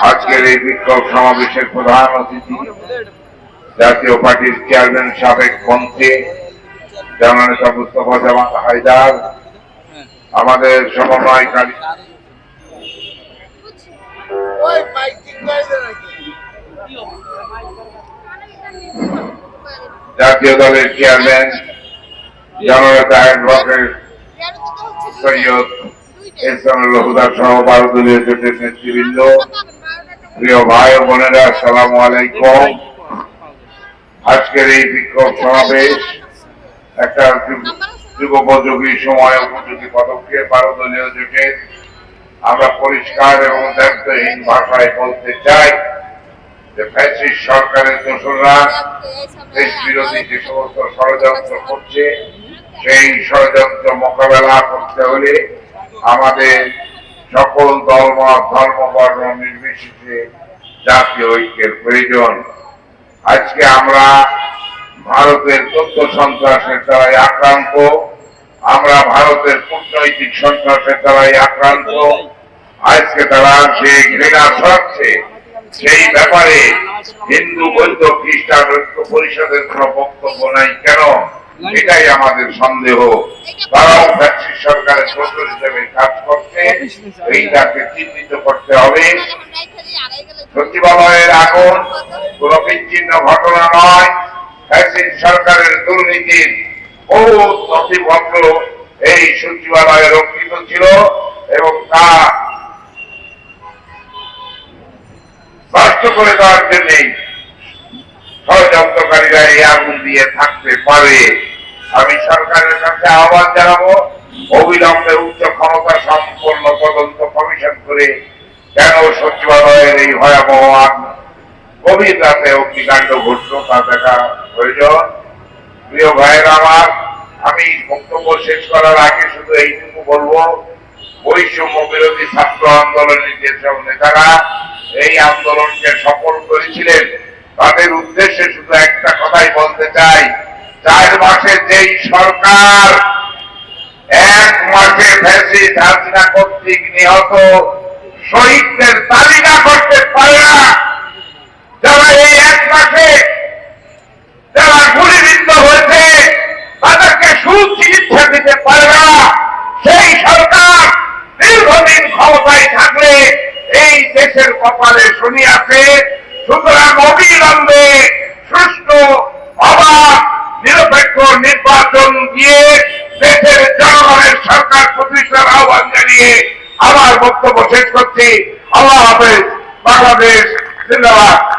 আজকের এই বিক্ষোভ সমাবেশের প্রধান অতিথি জাতীয় পার্টির চেয়ারম্যান সাবেক মন্ত্রী জননেতা মুস্তফা জামান হায়দার। আমাদের সমন্বয়কারী জাতীয় দলের চেয়ারম্যান জননেতা অ্যাডভোকেট সৈয়দ এহসানুল হুদা সহ দলীয় জোটের নেতৃবৃন্দ, প্রিয় ভাই ও বোনেরা, আসসালাম আলাইকুম। আজকের এই বিক্ষোভ সমাবেশ একটা যুগোপযোগী সময়, উপযোগী পদক্ষেপ দলীয় জোটের আমরা পরিষ্কার এবং দায়িত্বহীন ভাষায় বলতে চাই যে ফ্যাসিস্ট সরকারের দোসররা দেশ বিরোধী যে সমস্ত ষড়যন্ত্র করছে, সেই ষড়যন্ত্র মোকাবেলা করতে হলে আমাদের সকল ধর্ম, বর্ণ নির্বিশেষে জাতীয় ঐক্যের প্রয়োজন। আজকে আমরা ভারতের তথ্য সন্ত্রাসের দ্বারাই আক্রান্ত। আমরা ভারতের কূটনৈতিক সন্ত্রাসের দ্বারাই আক্রান্ত, আজকে তারা যে ঘৃণা ছড়াচ্ছে সেই ব্যাপারে হিন্দু, বৌদ্ধ, খ্রিস্টান ঐক্য পরিষদের কোন বক্তব্য নাই। কেন? এটাই আমাদের সন্দেহ। তারাও ফ্যাক্সি সরকারের প্রচুর হিসেবে কাজ করছে। এইটাকে চিহ্নিত করতে হবে। সচিবালয়ের আগুন কোন বিচ্ছিন্ন ঘটনা নয়। ফ্যাসিস্ট সরকারের দুর্নীতির বহু নথিপত্র এই সচিবালয়ে রক্ষিত ছিল এবং তা নষ্ট করে দেওয়ার জন্যই ষড়যন্ত্রকারীরা এই আগুন দিয়ে থাকতে পারে। আমি সরকারের কাছে আহ্বান জানাব, অবিলম্বে উচ্চ ক্ষমতা সম্পন্ন তদন্ত কমিশন করে কেন সচিবালয়ের এই ভয়াবহ আগুন? গভীর রাতে অগ্নিকাণ্ড ঘটলো, তা দেখা প্রয়োজন। প্রিয় ভাইয়ের আমার আমি বক্তব্য শেষ করার আগে শুধু এইটুকু বলব, বৈষম্য বিরোধী ছাত্র আন্দোলনের যেসব নেতারা এই আন্দোলনকে সফল করেছিলেন। তাদের উদ্দেশ্যে শুধু একটা কথাই বলতে চাই, চার মাসে যেই সরকার এক মাসে ফ্যাসিস্ট হাসিনা কর্তৃক নিহত, শহীদদের তালিকা করতে পারে না যারা এই এক মাসে যারা গুলিবিদ্ধ হয়েছে তাদেরকে সুচিকিৎসা দিতে সেই সরকার দীর্ঘদিন ক্ষমতায় থাকলে এই দেশের কপালে শনি আছে। সুতরাং অবিলম্বে সুষ্ঠু অবাধ নিরপেক্ষ নির্বাচন দিয়ে দেশের জনগণের সরকার প্রতিষ্ঠার আহ্বান জানিয়ে আমার বক্তব্য শেষ করছি। আল্লাহ হাফেজ। বাংলাদেশ জিন্দাবাদ।